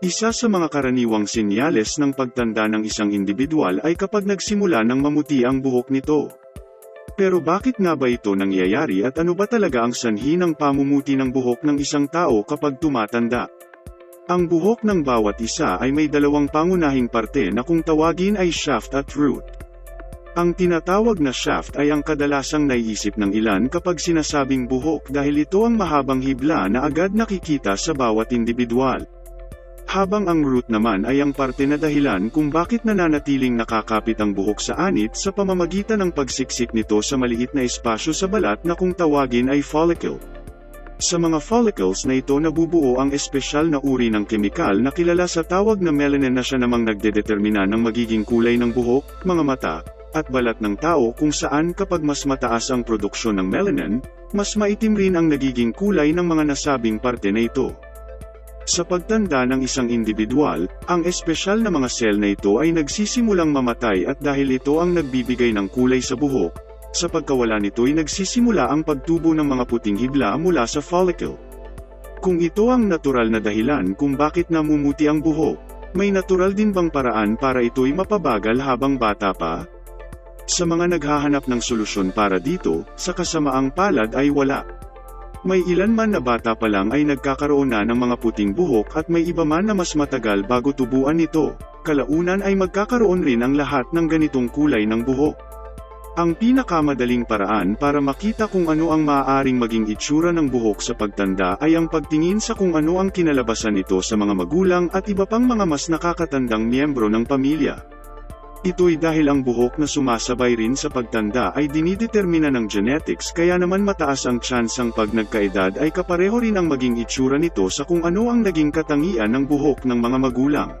Isa sa mga karaniwang senyales ng pagtanda ng isang individual ay kapag nagsimula ng mamuti ang buhok nito. Pero bakit nga ba ito nangyayari at ano ba talaga ang sanhi ng pamumuti ng buhok ng isang tao kapag tumatanda? Ang buhok ng bawat isa ay may dalawang pangunahing parte na kung tawagin ay shaft at root. Ang tinatawag na shaft ay ang kadalasang naiisip ng ilan kapag sinasabing buhok dahil ito ang mahabang hibla na agad nakikita sa bawat individual. Habang ang root naman ay ang parte na dahilan kung bakit nananatiling nakakapit ang buhok sa anit sa pamamagitan ng pagsiksik nito sa maliit na espasyo sa balat na kung tawagin ay follicle. Sa mga follicles na ito nabubuo ang espesyal na uri ng kemikal na kilala sa tawag na melanin na siya namang nagdedetermina ng magiging kulay ng buhok, mga mata, at balat ng tao kung saan kapag mas mataas ang produksyon ng melanin, mas maitim rin ang nagiging kulay ng mga nasabing parte na ito. Sa pagtanda ng isang individual, ang espesyal na mga sel na ito ay nagsisimulang mamatay at dahil ito ang nagbibigay ng kulay sa buhok, sa pagkawala nito ay nagsisimula ang pagtubo ng mga puting hibla mula sa follicle. Kung ito ang natural na dahilan kung bakit namumuti ang buhok, may natural din bang paraan para ito'y mapabagal habang bata pa? Sa mga naghahanap ng solusyon para dito, sa kasamaang palad ay wala. May ilan man na bata pa lang ay nagkakaroon na ng mga puting buhok at may iba man na mas matagal bago tubuan nito, kalaunan ay magkakaroon rin ang lahat ng ganitong kulay ng buhok. Ang pinakamadaling paraan para makita kung ano ang maaaring maging itsura ng buhok sa pagtanda ay ang pagtingin sa kung ano ang kinalabasan nito sa mga magulang at iba pang mga mas nakakatandang miyembro ng pamilya. Ito'y dahil ang buhok na sumasabay rin sa pagtanda ay dinidetermina ng genetics kaya naman mataas ang tsansang pag nagkaedad ay kapareho rin ang maging itsura nito sa kung ano ang naging katangian ng buhok ng mga magulang.